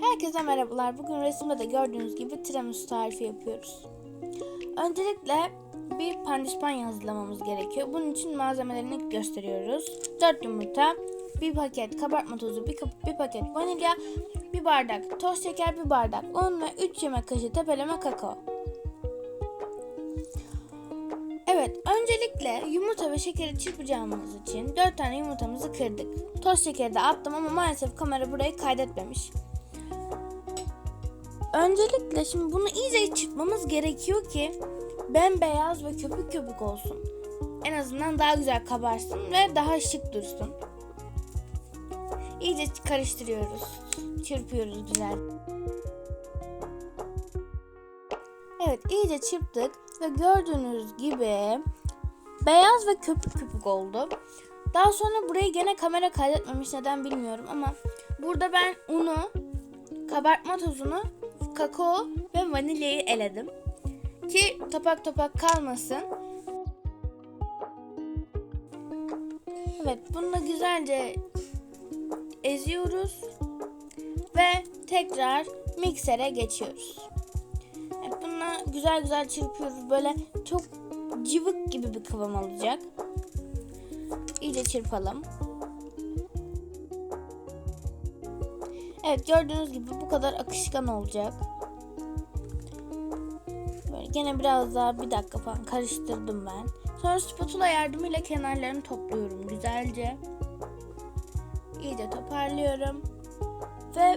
Herkese merhabalar. Bugün resimde de gördüğünüz gibi tiramisu tarifi yapıyoruz. Öncelikle bir pandispanya hazırlamamız gerekiyor. Bunun için malzemelerini gösteriyoruz. 4 yumurta, bir paket kabartma tozu, bir, kap- bir paket vanilya, bir bardak toz şeker, bir bardak un ve 3 yemek kaşığı tepeleme kakao. Evet, öncelikle yumurta ve şekeri çırpacağımız için 4 tane yumurtamızı kırdık. Toz şekeri de attım ama maalesef kamera burayı kaydetmemiş. Öncelikle şimdi bunu iyice çırpmamız gerekiyor ki bembeyaz ve köpük köpük olsun. En azından daha güzel kabarsın ve daha şık dursun. İyice karıştırıyoruz. Çırpıyoruz güzel. Evet iyice çırptık ve gördüğünüz gibi beyaz ve köpük köpük oldu. Daha sonra burayı gene kamera kaydetmemiş neden bilmiyorum ama burada ben unu, kabartma tozunu, kakao ve vanilyayı eledim. Ki topak topak kalmasın. Evet bunu da güzelce eziyoruz ve tekrar miksere geçiyoruz. Evet, bununla güzel güzel çırpıyoruz. Böyle çok cıvık gibi bir kıvam alacak. İyice çırpalım. Evet gördüğünüz gibi bu kadar akışkan olacak. Böyle gene biraz daha bir dakika falan karıştırdım ben. Sonra spatula yardımıyla kenarlarını topluyorum güzelce. İyice toparlıyorum. Ve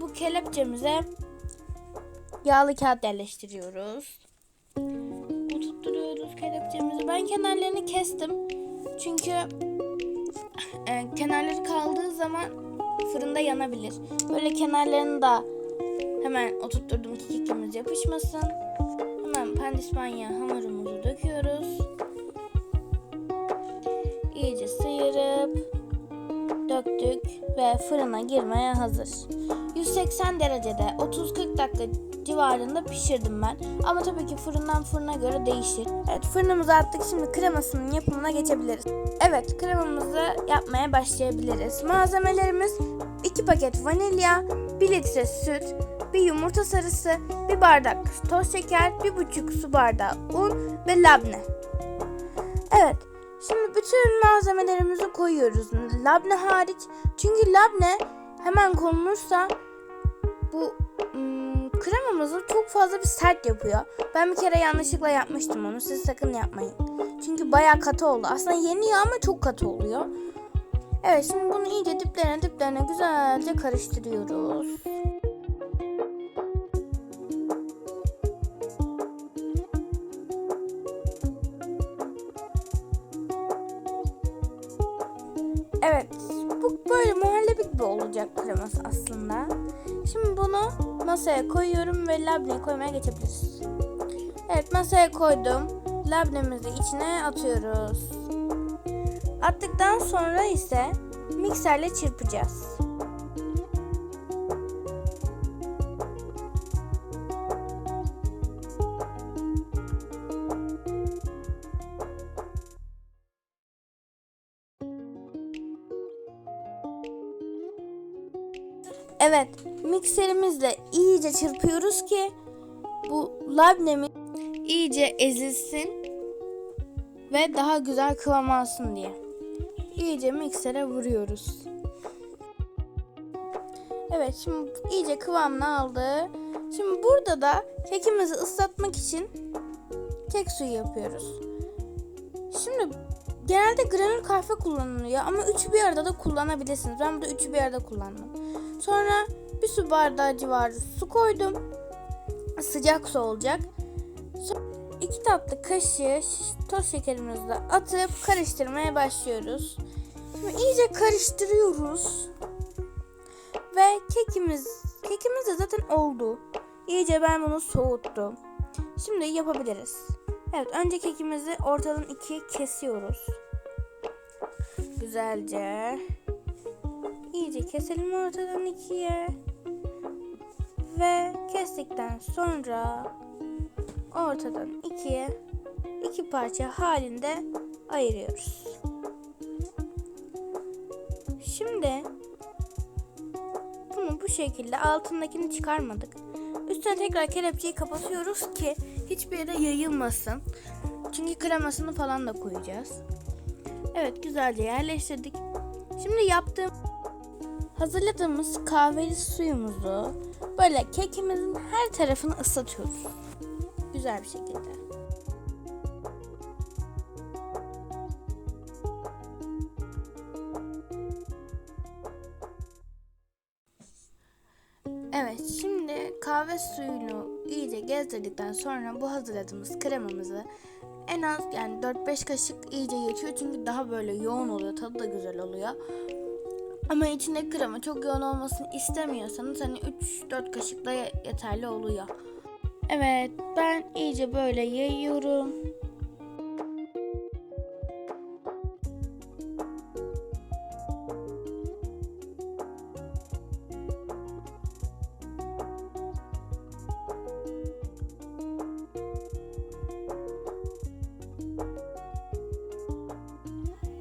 bu kelepçemize yağlı kağıt yerleştiriyoruz. Tutturuyoruz kelepçemizi. Ben kenarlarını kestim. Çünkü e, kenarları kaldığı zaman fırında yanabilir. Böyle kenarlarını da hemen oturtturdum ki kekimiz yapışmasın. Hemen pandispanya hamurumuzu döküyoruz. İyice sıyırıp döktük ve fırına girmeye hazır. 180 derecede 30-40 dakika civarında pişirdim ben. Ama tabii ki fırından fırına göre değişir. Evet fırınımıza attık. Şimdi kremasının yapımına geçebiliriz. Evet kremamızı yapmaya başlayabiliriz. Malzemelerimiz 2 paket vanilya, 1 litre süt, bir yumurta sarısı, bir bardak toz şeker, 1,5 su bardağı un ve labne. Evet. Şimdi bütün malzemelerimizi koyuyoruz. Labne hariç. Çünkü labne hemen konulursa bu ım, kremamızı çok fazla bir sert yapıyor. Ben bir kere yanlışlıkla yapmıştım onu. Siz sakın yapmayın. Çünkü bayağı katı oldu. Aslında yeniyor ama çok katı oluyor. Evet şimdi bunu iyice diplerine diplerine güzelce karıştırıyoruz. Evet, bu böyle muhallebi gibi olacak kreması aslında. Şimdi bunu masaya koyuyorum ve labneyi koymaya geçebiliriz. Evet, masaya koydum. Labnemizi içine atıyoruz. Attıktan sonra ise mikserle çırpacağız. Evet, mikserimizle iyice çırpıyoruz ki bu labnemiz iyice ezilsin ve daha güzel kıvam alsın diye. İyice miksere vuruyoruz. Evet, şimdi iyice kıvamını aldı. Şimdi burada da kekimizi ıslatmak için kek suyu yapıyoruz. Şimdi genelde granül kahve kullanılıyor ama üçü bir arada da kullanabilirsiniz. Ben burada üçü bir arada kullandım. Sonra bir su bardağı civarı su koydum. Sıcak su olacak. Sonra iki tatlı kaşığı toz şekerimizi de atıp karıştırmaya başlıyoruz. Şimdi iyice karıştırıyoruz. Ve kekimiz, kekimiz de zaten oldu. İyice ben bunu soğuttum. Şimdi yapabiliriz. Evet önce kekimizi ortadan ikiye kesiyoruz. Güzelce. İyice keselim ortadan ikiye. Ve kestikten sonra ortadan ikiye iki parça halinde ayırıyoruz. Şimdi bunu bu şekilde altındakini çıkarmadık. Üstüne tekrar kelepçeyi kapatıyoruz ki hiçbir yere yayılmasın. Çünkü kremasını falan da koyacağız. Evet güzelce yerleştirdik. Şimdi yaptığım hazırladığımız kahveli suyumuzu böyle kekimizin her tarafını ıslatıyoruz. Güzel bir şekilde. Evet şimdi kahve suyunu iyice gezdirdikten sonra bu hazırladığımız kremamızı en az yani 4-5 kaşık iyice yetiyor çünkü daha böyle yoğun oluyor tadı da güzel oluyor. Ama içinde krema çok yoğun olmasını istemiyorsanız hani 3-4 kaşık da ye- yeterli oluyor. Evet ben iyice böyle yayıyorum.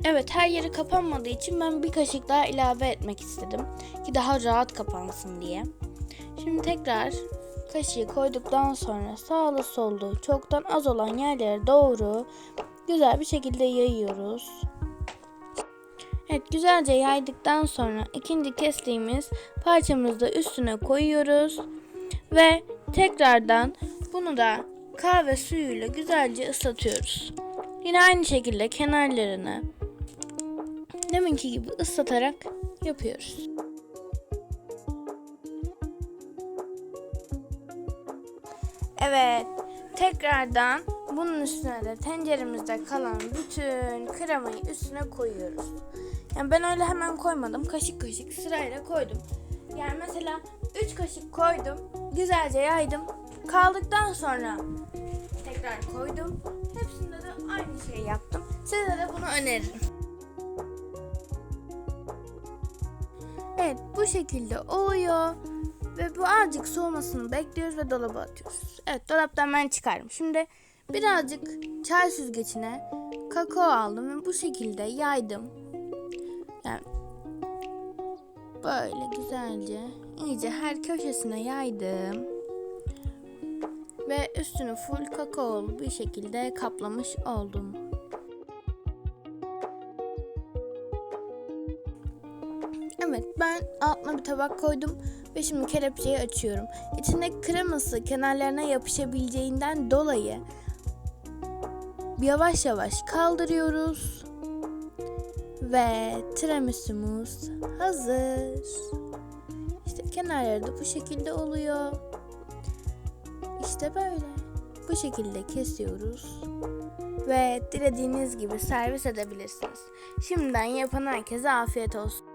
Evet her yeri kapanmadığı için ben bir kaşık daha ilave etmek istedim. Ki daha rahat kapansın diye. Şimdi tekrar kaşığı koyduktan sonra sağlı sollu çoktan az olan yerlere doğru güzel bir şekilde yayıyoruz. Evet güzelce yaydıktan sonra ikinci kestiğimiz parçamızı da üstüne koyuyoruz. Ve tekrardan bunu da kahve suyuyla güzelce ıslatıyoruz. Yine aynı şekilde kenarlarını deminki gibi ıslatarak yapıyoruz. Evet, tekrardan bunun üstüne de tenceremizde kalan bütün kremayı üstüne koyuyoruz. Yani ben öyle hemen koymadım. Kaşık kaşık sırayla koydum. Yani mesela 3 kaşık koydum. Güzelce yaydım. Kaldıktan sonra tekrar koydum. Hepsinde de aynı şeyi yaptım. Size de bunu öneririm. Evet bu şekilde oluyor. Ve bu azıcık soğumasını bekliyoruz ve dolaba atıyoruz. Evet dolaptan ben çıkardım. Şimdi birazcık çay süzgecine kakao aldım ve bu şekilde yaydım. Yani böyle güzelce iyice her köşesine yaydım. Ve üstünü full kakaolu bir şekilde kaplamış oldum. Ben altına bir tabak koydum ve şimdi kelepçeyi açıyorum. İçinde kreması kenarlarına yapışabileceğinden dolayı yavaş yavaş kaldırıyoruz. Ve tiramisu'muz hazır. İşte kenarları da bu şekilde oluyor. İşte böyle. Bu şekilde kesiyoruz. Ve dilediğiniz gibi servis edebilirsiniz. Şimdiden yapan herkese afiyet olsun.